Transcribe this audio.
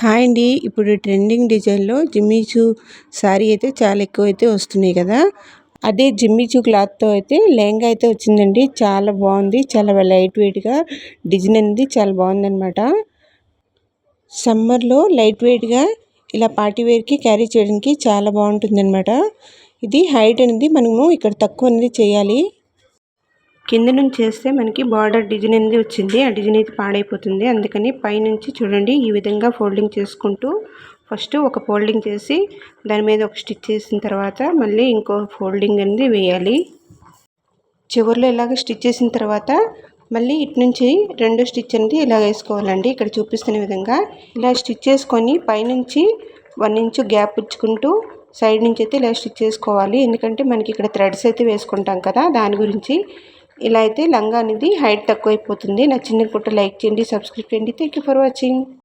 Hi అండి. ఇప్పుడు trending డిజైన్లో జిమ్మీచూ శారీ అయితే చాలా ఎక్కువ అయితే వస్తున్నాయి కదా. అదే జిమ్మీచూ క్లాత్తో అయితే లెహంగా అయితే వచ్చిందండి. చాలా బాగుంది. చాలా లైట్ వెయిట్గా డిజైన్ అనేది చాలా బాగుందనమాట సమ్మర్లో లైట్ వెయిట్గా ఇలా పార్టీ వేర్కి క్యారీ చేయడానికి చాలా బాగుంటుందనమాట ఇది హైట్ అనేది మనము ఇక్కడ తక్కువ అనేది చేయాలి. కింద నుంచి చేస్తే మనకి బార్డర్ డిజైన్ అనేది వచ్చింది. ఆ డిజైన్ అయితే పాడైపోతుంది. అందుకని పైనుంచి చూడండి ఈ విధంగా ఫోల్డింగ్ చేసుకుంటూ ఫస్ట్ ఒక ఫోల్డింగ్ చేసి దాని మీద ఒక స్టిచ్ చేసిన తర్వాత మళ్ళీ ఇంకో ఫోల్డింగ్ అనేది వేయాలి. చివరిలో ఇలాగ స్టిచ్ చేసిన తర్వాత మళ్ళీ ఇటు నుంచి రెండు స్టిచ్ అనేది ఇలా వేసుకోవాలండి. ఇక్కడ చూపిస్తున్న విధంగా ఇలా స్టిచ్ చేసుకొని పైనుంచి వన్ ఇంచు గ్యాప్ ఇచ్చుకుంటూ సైడ్ నుంచి అయితే ఇలా స్టిచ్ చేసుకోవాలి. ఎందుకంటే మనకి ఇక్కడ థ్రెడ్స్ అయితే వేసుకుంటాం కదా దాని గురించి ఇలా అయితే లంగా అనేది హైట్ తక్కువైపోతుంది. నా చిన్న లైక్ చేయండి సబ్స్క్రైబ్ చేయండి. Thank you for watching